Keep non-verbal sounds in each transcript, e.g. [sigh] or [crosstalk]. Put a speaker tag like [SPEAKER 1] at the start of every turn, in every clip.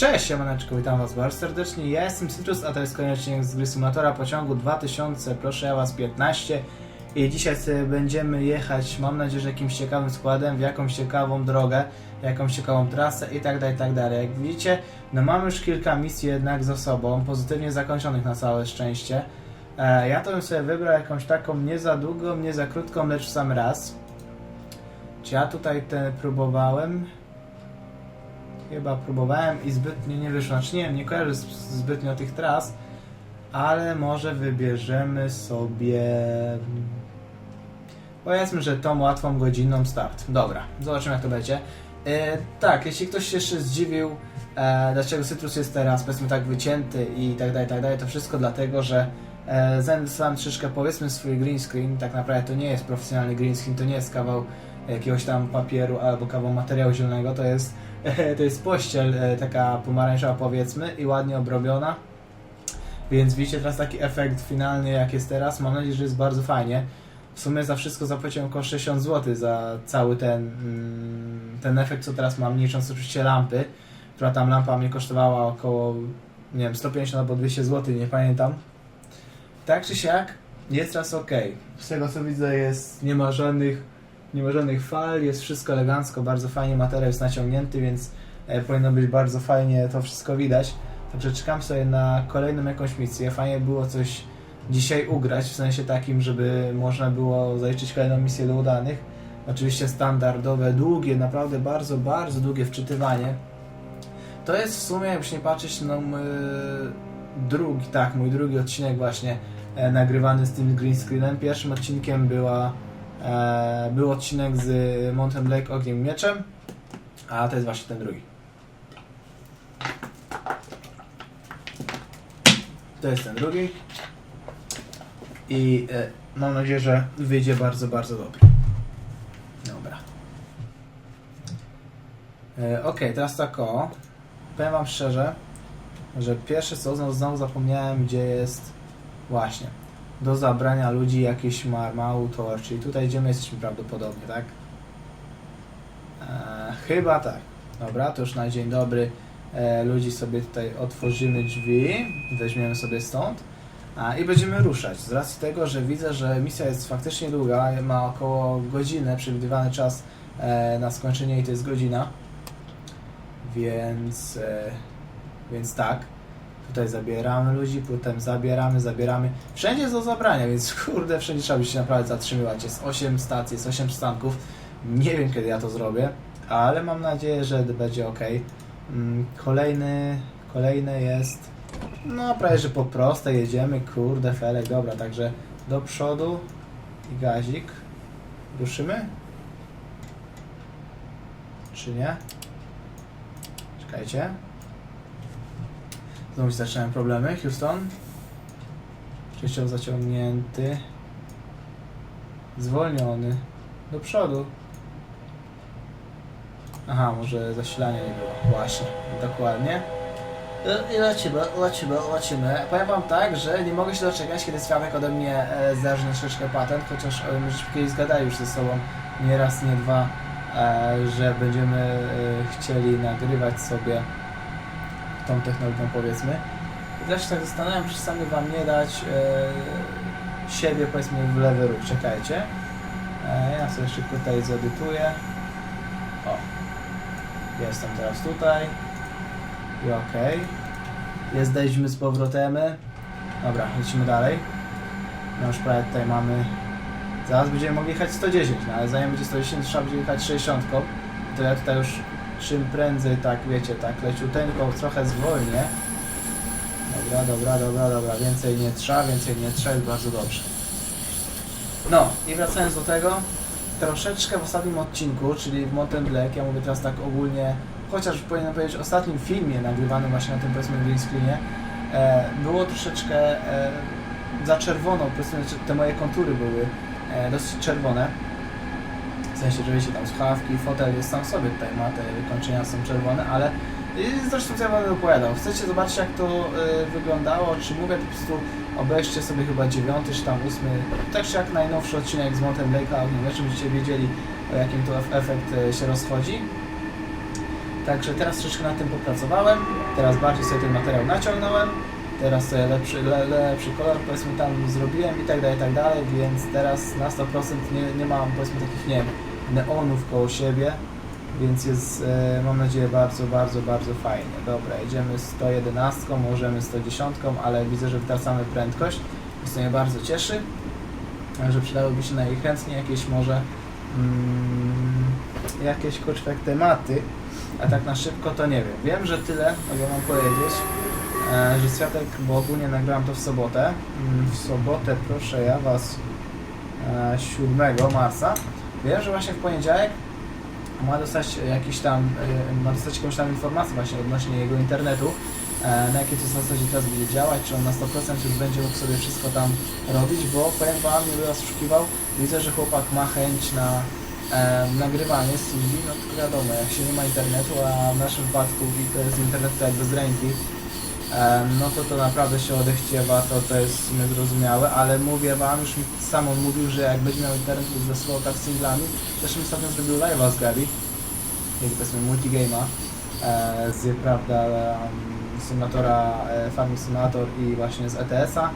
[SPEAKER 1] Cześć, siemaneczko, witam was bardzo serdecznie. Ja jestem Citrus, a to jest odcinek z gry Simulatora Pociągu 2000, proszę ja was 15. I dzisiaj będziemy jechać, mam nadzieję, że jakimś ciekawym składem, w jakąś ciekawą drogę, jakąś ciekawą trasę i tak dalej, i tak dalej. Jak widzicie, no mamy już kilka misji jednak za sobą, pozytywnie zakończonych na całe szczęście. E, ja to bym sobie wybrał jakąś taką nie za długą, nie za krótką, lecz w sam raz. Czy ja tutaj te próbowałem? Chyba próbowałem i zbytnio nie wyszło. Znaczy nie wiem, nie kojarzę zbytnio tych tras, ale może wybierzemy sobie. Powiedzmy, że tą łatwą godzinną start. Dobra, zobaczymy jak to będzie. E, tak, jeśli ktoś się jeszcze zdziwił, e, dlaczego Citrus jest teraz powiedzmy tak wycięty i tak dalej, tak dalej, to wszystko dlatego, że e, zainwestowałem troszeczkę powiedzmy swój green screen. Tak naprawdę to nie jest profesjonalny green screen, to nie jest kawał jakiegoś tam papieru albo kawał materiału zielonego, to jest [laughs] to jest pościel e, taka pomarańczowa powiedzmy i ładnie obrobiona. Więc widzicie teraz taki efekt finalny jak jest teraz. Mam nadzieję, że jest bardzo fajnie. W sumie za wszystko zapłaciłem około 60 zł za cały ten, mm, ten efekt, co teraz mam, nie licząc oczywiście lampy, która tam lampa mnie kosztowała około, nie wiem, 150 albo 200 zł, nie pamiętam. Tak czy siak, jest teraz ok. Z tego co widzę jest, nie ma żadnych nie ma żadnych fal, jest wszystko elegancko, bardzo fajnie, materiał jest naciągnięty, więc e, powinno być bardzo fajnie to wszystko widać. Także czekam sobie na kolejną jakąś misję. Fajnie było coś dzisiaj ugrać, w sensie takim, żeby można było zaliczyć kolejną misję do udanych. Oczywiście standardowe, długie, naprawdę bardzo, bardzo długie wczytywanie. To jest w sumie, jakbyś nie patrzeć, no mój drugi, tak, mój drugi odcinek właśnie e, nagrywany z tym green screenem. Pierwszym odcinkiem była był odcinek z Mountain Blake Ogniem i Mieczem, a to jest właśnie ten drugi. To jest ten drugi. I e, mam nadzieję, że wyjdzie bardzo, bardzo dobry. Dobra. E, ok, teraz tak o. Powiem wam szczerze, że pierwsze co, znowu, znowu zapomniałem, gdzie jest właśnie do zabrania ludzi jakieś marmału tor, czyli tutaj gdzie my jesteśmy prawdopodobnie, tak? E, chyba tak. Dobra, to już na dzień dobry e, ludzi sobie tutaj otworzymy drzwi, weźmiemy sobie stąd a, i będziemy ruszać. Z racji tego, że widzę, że misja jest faktycznie długa, ma około godzinę przewidywany czas e, na skończenie i to jest godzina, więc, e, więc tak. Tutaj zabieramy ludzi, potem zabieramy, zabieramy. Wszędzie jest do zabrania, więc kurde, wszędzie trzeba by się naprawdę zatrzymywać. Jest 8 stacji, jest 8 przystanków. Nie wiem kiedy ja to zrobię, ale mam nadzieję, że będzie ok. Mm, Kolejny, kolejny jest. No, prawie że po prostej jedziemy. Kurde, felek, dobra, także do przodu i gazik. Ruszymy? Czy nie? Czekajcie. Znowu zaczynają problemy. Houston. Częściowo zaciągnięty. Zwolniony. Do przodu. Aha, może zasilania nie było. Właśnie, dokładnie. I- I lecimy, lecimy, lecimy. Powiem wam tak, że nie mogę się doczekać, kiedy Swiatek ode mnie e, zerżnie troszeczkę patent, chociaż e, żeśmy kiedyś zgadali już ze sobą nie raz, nie dwa, e, że będziemy e, chcieli nagrywać sobie tą technologią powiedzmy. I też tak zastanawiam, czy sami wam nie dać e, siebie powiedzmy w lewy ruch. Czekajcie. E, ja sobie szybko tutaj zedytuję. O. Jestem teraz tutaj. I okej. Jesteśmy z powrotem. Dobra, lecimy dalej. No już prawie tutaj mamy... Zaraz będziemy mogli jechać 110, no ale zanim będzie 110 trzeba będzie jechać 60. To ja tutaj już czym prędzej, tak wiecie, tak leciuteńko trochę zwolnię. Dobra, dobra, dobra, dobra, więcej nie trzeba, więcej nie trzeba, jest bardzo dobrze. No, i wracając do tego, troszeczkę w ostatnim odcinku, czyli w Mountain Black, ja mówię teraz tak ogólnie, chociaż powinienem powiedzieć ostatnim filmie nagrywanym właśnie na tym powiedzmy green screenie, e, było troszeczkę e, za czerwono, powiedzmy, że te moje kontury były e, dosyć czerwone. W sensie, że wiecie, tam słuchawki, fotel jest sam w sobie tutaj ma, te wykończenia są czerwone, ale i zresztą co ja będę opowiadał. Chcecie zobaczyć jak to y, wyglądało, czy mówię, to po prostu obejrzcie sobie chyba dziewiąty, czy tam ósmy, tak czy jak najnowszy odcinek z nie wiem, czy będziecie wiedzieli o jakim to ef- efekt y, się rozchodzi. Także teraz troszeczkę nad tym popracowałem, teraz bardziej sobie ten materiał naciągnąłem, teraz sobie lepszy, le, lepszy kolor powiedzmy tam zrobiłem i tak dalej, i tak dalej, więc teraz na 100% nie, nie mam powiedzmy takich, nie wiem, neonów koło siebie, więc jest, e, mam nadzieję, bardzo, bardzo, bardzo fajnie. Dobra, jedziemy 111, możemy 110, ale widzę, że wytracamy prędkość, więc to mnie bardzo cieszy, e, że przydałyby się najchętniej jakieś może mm, jakieś kurczę tematy, a tak na szybko to nie wiem. Wiem, że tyle mogę wam powiedzieć, e, że Światek, bo ogólnie nagrałem to w sobotę. Mm, W sobotę proszę ja was e, 7 marca. Wiem, że właśnie w poniedziałek ma dostać jakiś tam, e, ma dostać jakąś tam informację właśnie odnośnie jego internetu, e, na jakiej to zasadzie teraz będzie działać, czy on na 100% już będzie mógł sobie wszystko tam robić, bo powiem wam, nie będę oszukiwał, widzę, że chłopak ma chęć na e, nagrywanie TV, no tylko wiadomo, jak się nie ma internetu, a w naszym wypadku to jest internet tak bez ręki, no to to naprawdę się odechciewa, to to jest w sumie zrozumiałe, ale mówię wam, już mi sam on mówił, że jak będzie miał internet, to zasyłał tak singlami. Zresztą ostatnio zrobił live'a z Gabi, jak powiedzmy multigame'a, e, z prawda symulatora e, Farming Simulator i właśnie z ETS-a.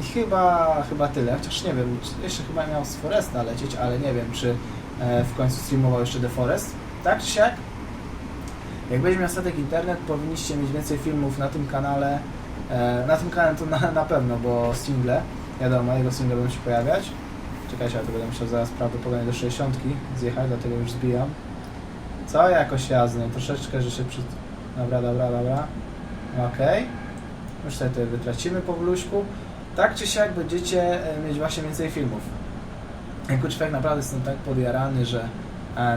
[SPEAKER 1] I chyba, chyba tyle, chociaż nie wiem, jeszcze chyba miał z Foresta lecieć, ale nie wiem, czy e, w końcu streamował jeszcze The Forest. Tak czy siak? Jak będzie miał statek internet, powinniście mieć więcej filmów na tym kanale. E, na tym kanale to na, na pewno, bo single, wiadomo, jego single będą się pojawiać. Czekajcie, ja to będę musiał zaraz prawdopodobnie do 60 zjechać, dlatego już zbijam. Co jakoś jazdy, troszeczkę, że się przy... Dobra, dobra, dobra. Okej. Już sobie tutaj wytracimy powoluśku. Tak czy siak będziecie e, mieć właśnie więcej filmów. Jako człowiek naprawdę jestem tak podjarany, że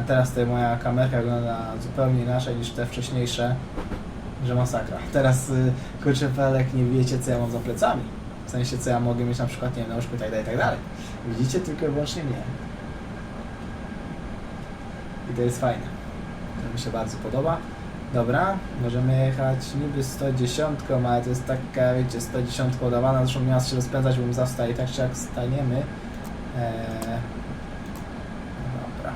[SPEAKER 1] teraz tutaj moja kamerka wygląda zupełnie inaczej niż te wcześniejsze, że masakra. Teraz y, kurczę nie wiecie co ja mam za plecami. W sensie co ja mogę mieć na przykład, nie wiem, na i tak dalej, i tak dalej. Widzicie tylko i wyłącznie mnie. I to jest fajne. To mi się bardzo podoba. Dobra, możemy jechać niby 110, ale to jest taka, wiecie, 110 udawana, zresztą co się rozpędzać, bo zastał i tak czy jak staniemy. Eee, dobra.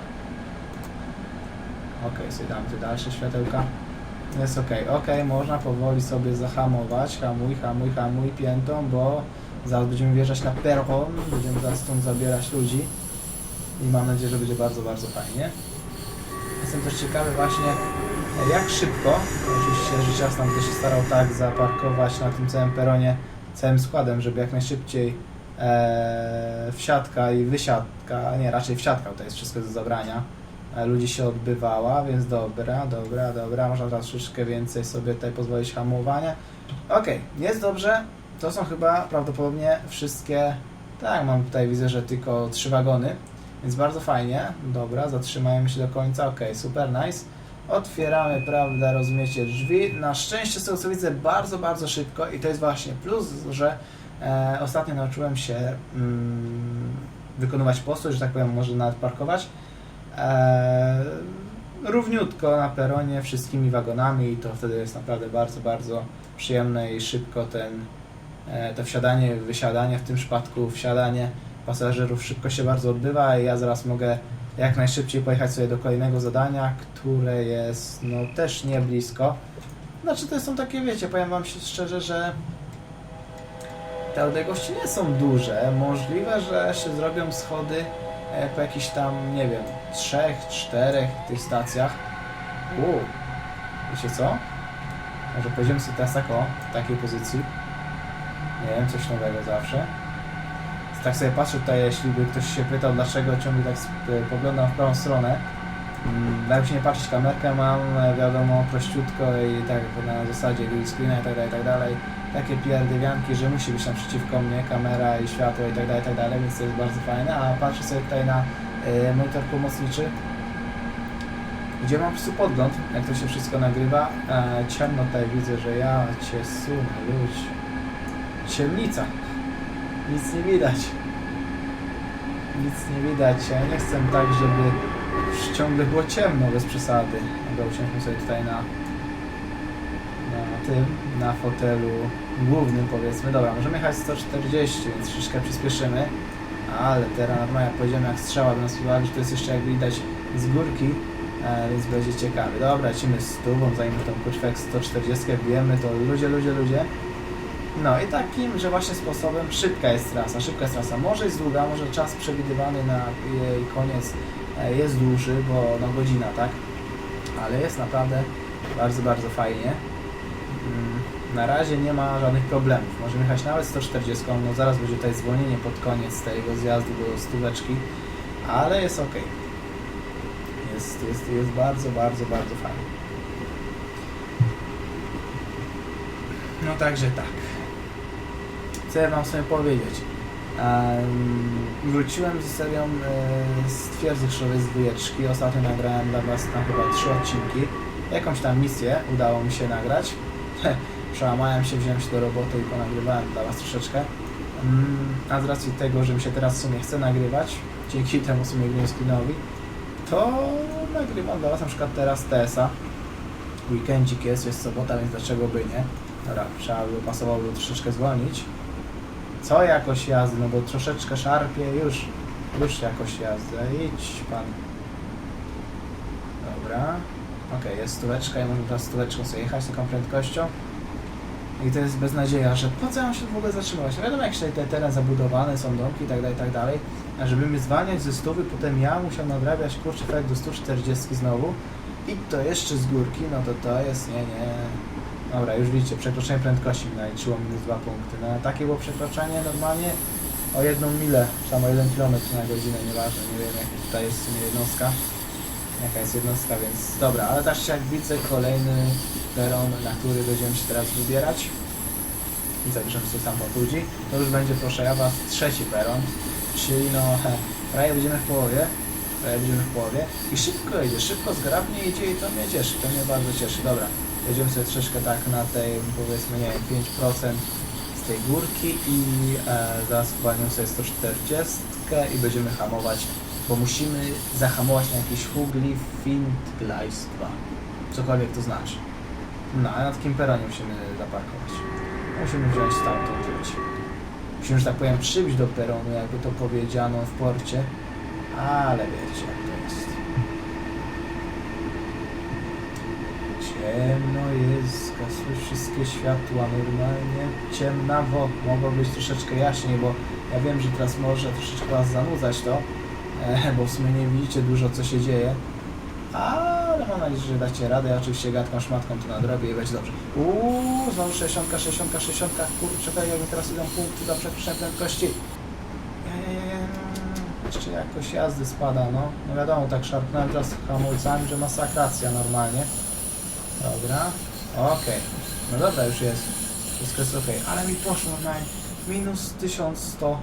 [SPEAKER 1] Okej, sobie dam tu dalsze światełka. Jest okej, okej, można powoli sobie zahamować, hamuj, hamuj, hamuj piętą, bo zaraz będziemy wjeżdżać na peron, będziemy zaraz stąd zabierać ludzi. I mam nadzieję, że będzie bardzo, bardzo fajnie. Jestem też ciekawy właśnie, jak szybko, oczywiście rzecz jasna będę się starał tak zaparkować na tym całym peronie, całym składem, żeby jak najszybciej e, wsiadka i wysiadka, nie, raczej wsiadka, to jest wszystko do zabrania, ludzi się odbywała, więc dobra, dobra, dobra, można teraz troszeczkę więcej sobie tutaj pozwolić hamowania. Okej, jest dobrze, to są chyba prawdopodobnie wszystkie, tak, mam tutaj, widzę, że tylko trzy wagony, więc bardzo fajnie, dobra, zatrzymajmy się do końca, okej, super, nice. Otwieramy, prawda, rozumiecie, drzwi. Na szczęście z tego co widzę bardzo, bardzo szybko i to jest właśnie plus, że e, ostatnio nauczyłem się mm, wykonywać postój, że tak powiem, może nawet parkować. E, równiutko na peronie wszystkimi wagonami i to wtedy jest naprawdę bardzo, bardzo przyjemne i szybko ten, e, to wsiadanie, wysiadanie, w tym przypadku wsiadanie pasażerów szybko się bardzo odbywa i ja zaraz mogę jak najszybciej pojechać sobie do kolejnego zadania, które jest no też nie blisko. Znaczy to są takie, wiecie, powiem wam się szczerze, że te odległości nie są duże. Możliwe, że się zrobią schody po jakichś tam, nie wiem, trzech, czterech tych stacjach. Uuu, wiecie co? Może pojedziemy sobie teraz tak o, w takiej pozycji. Nie wiem, coś nowego zawsze tak sobie patrzę tutaj, jeśli by ktoś się pytał, dlaczego ciągle tak poglądam w prawą stronę. Mm, Jakby się nie patrzeć, kamerkę mam, e, wiadomo, prościutko i tak na zasadzie dual screena i tak dalej, i tak dalej. Takie pierdywianki, że musi być naprzeciwko mnie kamera i światło i tak dalej, tak dalej, więc to jest bardzo fajne. A patrzę sobie tutaj na y, monitor pomocniczy, gdzie mam po prostu podgląd, jak to się wszystko nagrywa. E, ciemno tutaj widzę, że ja cię sunę, ludź. Ciemnica. Nic nie widać. Nic nie widać. Ja nie chcę tak, żeby ciągle było ciemno bez przesady. Dobra, usiądźmy sobie tutaj na tym, na fotelu głównym powiedzmy. Dobra, możemy jechać 140, więc troszeczkę przyspieszymy. Ale teraz normalnie jak pojedziemy jak strzała nas uwagi, że to jest jeszcze jak widać z górki e, więc będzie ciekawy. Dobra, lecimy z tubą, zanim tą kurczwę 140 wbijemy, to ludzie, ludzie, ludzie. No i takim, że właśnie sposobem szybka jest trasa, szybka jest trasa. Może jest długa, może czas przewidywany na jej koniec e, jest dłuższy, bo no godzina, tak? Ale jest naprawdę bardzo, bardzo fajnie. Na razie nie ma żadnych problemów. Możemy jechać nawet 140, no zaraz będzie tutaj zwolnienie pod koniec tego zjazdu do stóweczki, ale jest ok. Jest, jest, jest bardzo, bardzo, bardzo fajnie. No także tak. Ja wam sobie powiedzieć? Em, wróciłem z serią e, z twierdzy z dwójeczki. Ostatnio nagrałem dla was tam chyba trzy odcinki. Jakąś tam misję udało mi się nagrać. [laughs] Przełamałem się, wziąłem się do roboty i ponagrywałem dla was troszeczkę. Mm, A z racji tego, że mi się teraz w sumie chce nagrywać, dzięki temu w sumie green screenowi, to nagrywam dla was na przykład teraz TS-a. Weekendzik jest, jest sobota, więc dlaczego by nie? Dobra, trzeba by pasowało troszeczkę zwolnić. Co jakoś jazdy, no bo troszeczkę szarpie, już, już jakoś jazdę. Idź pan. Dobra. Okej, jest stóweczka, ja mogę teraz stóweczką sobie jechać taką prędkością. I to jest beznadzieja, że po co ja się w ogóle zatrzymywać? No wiadomo, jak się te teren zabudowany, są domki i tak dalej, i tak dalej. A żeby mnie zwalniać ze stówy, potem ja musiał nadrabiać kurczę efekt do 140 znowu. I to jeszcze z górki, no to to jest, nie, nie. Dobra, już widzicie, przekroczenie prędkości naliczyło minus 2 punkty. No takie było przekroczenie normalnie o jedną milę, czy tam o 1 km na godzinę, nieważne, nie wiem jak tutaj jest w sumie jednostka. Jaka jest jednostka, więc dobra, ale też jak widzę kolejny peron, na który będziemy się teraz wybierać. I sobie tam ludzi. To już będzie proszę ja was trzeci peron, czyli no he, prawie będziemy w połowie. Prawie będziemy w połowie. I szybko idzie, szybko, zgrabnie idzie i to mnie cieszy, to mnie bardzo cieszy. Dobra, jedziemy sobie troszeczkę tak na tej powiedzmy nie wiem 5% z tej górki i e, zaraz uwalniam sobie 140 i będziemy hamować, bo musimy zahamować na jakiś hugli Findgleis 2. Cokolwiek to znaczy. No, a na takim peronie musimy zaparkować. Musimy wziąć stamtąd ludzi. Musimy, że tak powiem, przybić do peronu, jakby to powiedziano w porcie, ale wiecie jak to jest. Ciemno jest, zgasły wszystkie światła normalnie. Ciemna wo, mogło być troszeczkę jaśniej, bo ja wiem, że teraz może troszeczkę was zanudzać to, e, bo w sumie nie widzicie dużo co się dzieje. Ale mam nadzieję, że dacie radę. Ja oczywiście gadką szmatką to nadrobię i będzie dobrze. Uuu, znowu 60, 60, 60. Kurczę, tak jak mi teraz idą punkty do przekroczenia prędkości. Ja. Jeszcze jakoś jazdy spada, no. No wiadomo, tak szarpnąłem teraz hamulcami, że masakracja normalnie. Dobra, okej. No dobra, już jest. Wszystko jest okej, ale mi poszło na minus 1100.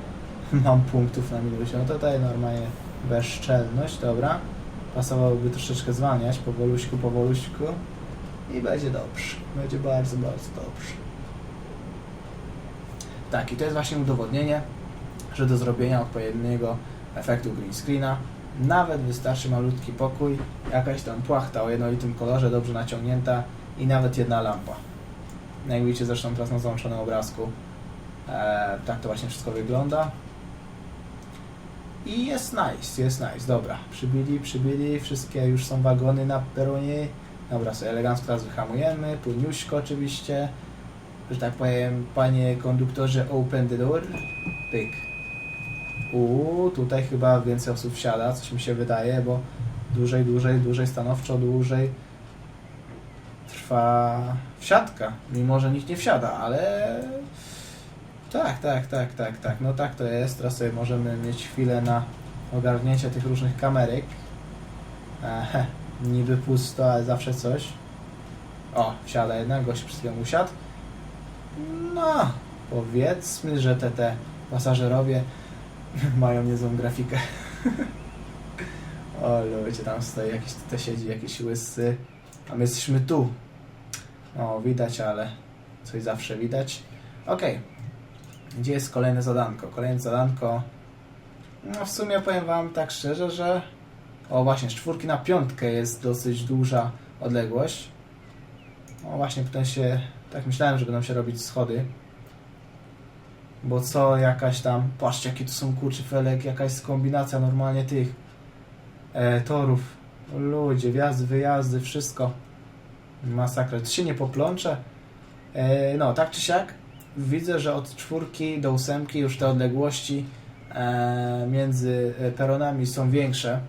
[SPEAKER 1] [laughs] Mam punktów na minusie. No to tutaj normalnie bezczelność, dobra. Pasowałoby troszeczkę zwalniać, powoluśku, powoluśku. I będzie dobrze. Będzie bardzo, bardzo dobrze. Tak, i to jest właśnie udowodnienie, że do zrobienia odpowiedniego efektu green screena nawet wystarczy malutki pokój, jakaś tam płachta o jednolitym kolorze, dobrze naciągnięta i nawet jedna lampa. Jak widzicie zresztą teraz na załączonym obrazku, e, tak to właśnie wszystko wygląda. I jest nice, jest nice, dobra. Przybili, przybili, wszystkie już są wagony na peronie. Dobra, sobie elegancko teraz wyhamujemy, płyniuśko oczywiście. Że tak powiem, panie konduktorze, open the door. Pyk. Uuu, tutaj chyba więcej osób wsiada, coś mi się wydaje, bo dłużej, dłużej, dłużej, stanowczo dłużej trwa wsiadka, mimo że nikt nie wsiada, ale tak, tak, tak, tak, tak, no tak to jest. Teraz sobie możemy mieć chwilę na ogarnięcie tych różnych kamerek. Ehe, niby pusto, ale zawsze coś. O, wsiada jednak, gość przed chwilą usiadł. No, powiedzmy, że te, te pasażerowie [laughs] mają niezłą grafikę. [laughs] o ludzie, tam stoi jakiś, tutaj siedzi jakiś łysy, a my jesteśmy tu. O, widać, ale coś zawsze widać. Okej, gdzie jest kolejne zadanko? Kolejne zadanko, no w sumie powiem wam tak szczerze, że o właśnie, z czwórki na piątkę jest dosyć duża odległość. O właśnie, potem się, tak myślałem, że będą się robić schody. Bo co jakaś tam, patrzcie jakie tu są kurczy felek, jakaś kombinacja normalnie tych e, torów. Ludzie, wjazdy, wyjazdy, wszystko. Masakra. To się nie poplącze. E, no, tak czy siak, widzę, że od czwórki do ósemki już te odległości e, między peronami są większe.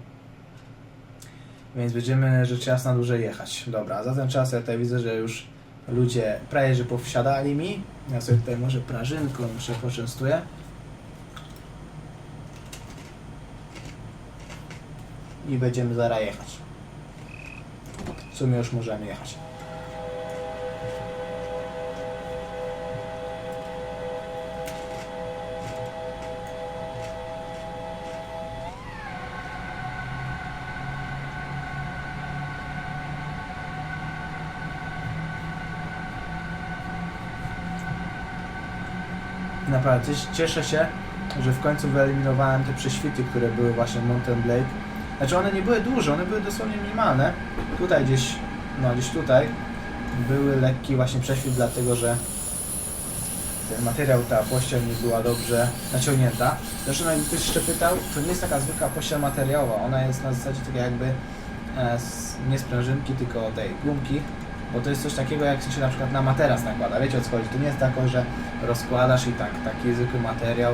[SPEAKER 1] Więc będziemy rzecz jasna dłużej jechać. Dobra, za ten czas ja tutaj widzę, że już ludzie prawie że powsiadali mi. Ja sobie tutaj może prażynką jeszcze poczęstuję. I będziemy zaraz jechać. W sumie już możemy jechać. Naprawdę, cies- cieszę się, że w końcu wyeliminowałem te prześwity, które były właśnie w Mountain Blade. Znaczy one nie były duże, one były dosłownie minimalne. Tutaj gdzieś, no gdzieś tutaj były lekki właśnie prześwit, dlatego że ten materiał, ta pościel nie była dobrze naciągnięta. Zresztą jakby ktoś jeszcze pytał, to nie jest taka zwykła pościel materiałowa, ona jest na zasadzie takiej jakby e, nie sprężynki, tylko tej gumki, bo to jest coś takiego jak się na przykład na materac nakłada, wiecie o co chodzi, to nie jest tako, że rozkładasz i tak, taki zwykły materiał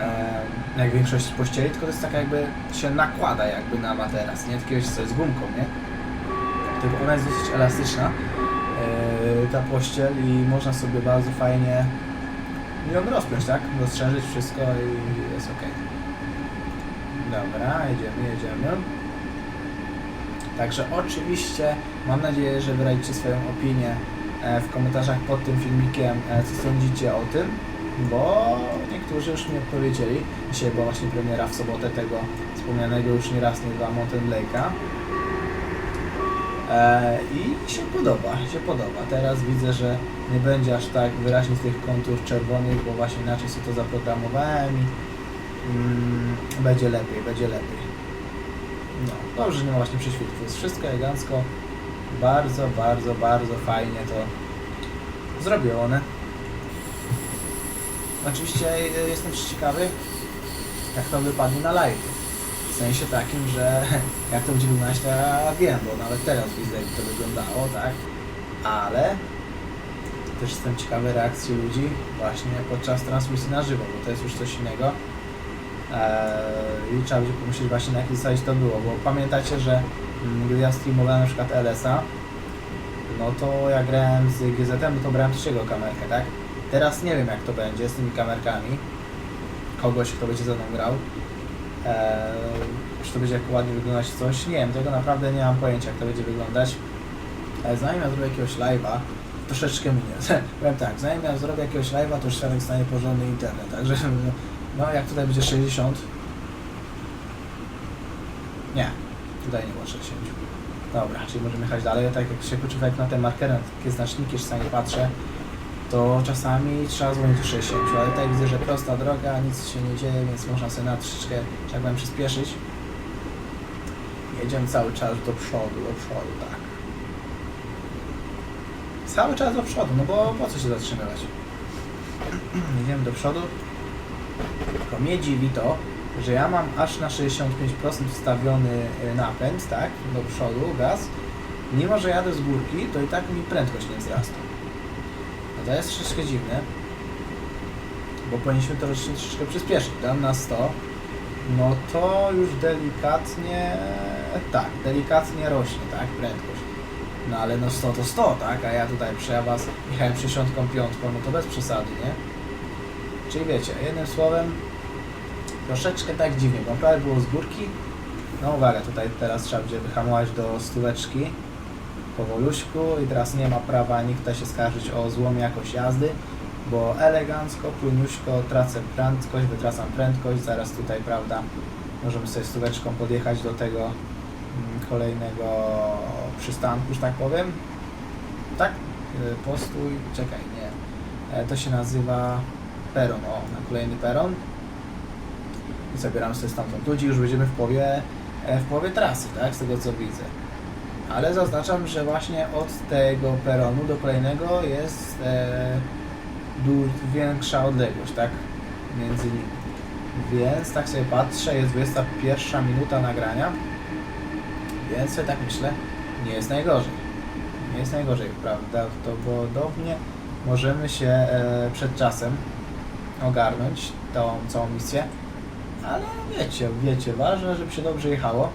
[SPEAKER 1] e, jak większość pościeli, tylko to jest taka jakby się nakłada jakby na materac, nie? Takiego co jest gumką, nie? Tylko ona jest dosyć elastyczna, e, ta pościel i można sobie bardzo fajnie ją rozpiąć, tak? Rozszerzyć wszystko i jest ok. Dobra, jedziemy, jedziemy. Także oczywiście mam nadzieję, że wyrazicie swoją opinię e, w komentarzach pod tym filmikiem, e, co sądzicie o tym, bo niektórzy już mi odpowiedzieli. Dzisiaj była właśnie premiera w sobotę tego wspomnianego już nie raz, nie dwa Mountain Blake'a. E, I się podoba, się podoba. Teraz widzę, że nie będzie aż tak wyraźnie tych kontur czerwonych, bo właśnie inaczej sobie to zaprogramowałem i mm, będzie lepiej, będzie lepiej. No, dobrze, że nie ma właśnie prześwitów. Jest wszystko elegancko. Bardzo, bardzo, bardzo fajnie to zrobione. Oczywiście e, jestem też ciekawy, jak to wypadnie na live. W sensie takim, że [laughs] jak to będzie wyglądać, to ja wiem, bo nawet teraz widzę, jak to wyglądało, tak? Ale też jestem ciekawy reakcji ludzi właśnie podczas transmisji na żywo, bo to jest już coś innego. Eee, I trzeba będzie pomyśleć właśnie na jakiej zasadzie to było, bo pamiętacie, że mm, gdy ja streamowałem na przykład LS-a, no to ja grałem z GZ-em, to brałem trzeciego kamerkę, tak? Teraz nie wiem jak to będzie z tymi kamerkami. Kogoś, kto będzie ze mną grał. Eee, czy to będzie jak ładnie wyglądać coś? Nie wiem, tego naprawdę nie mam pojęcia jak to będzie wyglądać. Ale zanim ja zrobię jakiegoś live'a, troszeczkę minie. [laughs] Powiem tak, zanim ja zrobię jakiegoś live'a, to już Światek stanie porządny internet. Także [laughs] no jak tutaj będzie 60. Nie, tutaj nie było 60. Dobra, czyli możemy jechać dalej. Tak jak się poczywam na ten marker, na takie znaczniki, czasami patrzę, to czasami trzeba dzwonić do 60, ale tutaj widzę, że prosta droga, nic się nie dzieje, więc można sobie na troszeczkę, powiem, przyspieszyć. Jedziemy cały czas do przodu, do przodu, tak. Cały czas do przodu, no bo po co się zatrzymywać? Jedziemy do przodu. Tylko mnie dziwi to, że ja mam aż na 65% wstawiony y, napęd, tak, do przodu, gaz. Mimo, że jadę z górki, to i tak mi prędkość nie wzrasta. No to jest troszeczkę dziwne, bo powinniśmy to troszeczkę, przyspieszyć. Dam na 100, no to już delikatnie, tak, delikatnie rośnie, tak, prędkość. No ale no 100 to 100, tak, a ja tutaj przy ja was jechałem 65, no to bez przesady, nie? Czyli wiecie, jednym słowem, troszeczkę tak dziwnie, bo prawie było z górki. No uwaga, tutaj teraz trzeba będzie wyhamować do stóweczki powoluśku i teraz nie ma prawa nikt się skarżyć o złą jakość jazdy, bo elegancko, płyniuśko tracę prędkość, wytracam prędkość, zaraz tutaj, prawda, możemy sobie stóweczką podjechać do tego mm, kolejnego przystanku, że tak powiem. Tak? Y, Postój, czekaj, nie. E, To się nazywa peron, o, na kolejny peron. I zabieram sobie stamtąd ludzi, już będziemy w połowie, e, w połowie trasy, tak, z tego co widzę. Ale zaznaczam, że właśnie od tego peronu do kolejnego jest e, większa odległość, tak, między nimi. Więc tak sobie patrzę, jest 21 minuta nagrania. Więc ja tak myślę, nie jest najgorzej. Nie jest najgorzej, prawdopodobnie możemy się e, przed czasem ogarnąć tą całą misję. Ale wiecie, wiecie, ważne, żeby się dobrze jechało.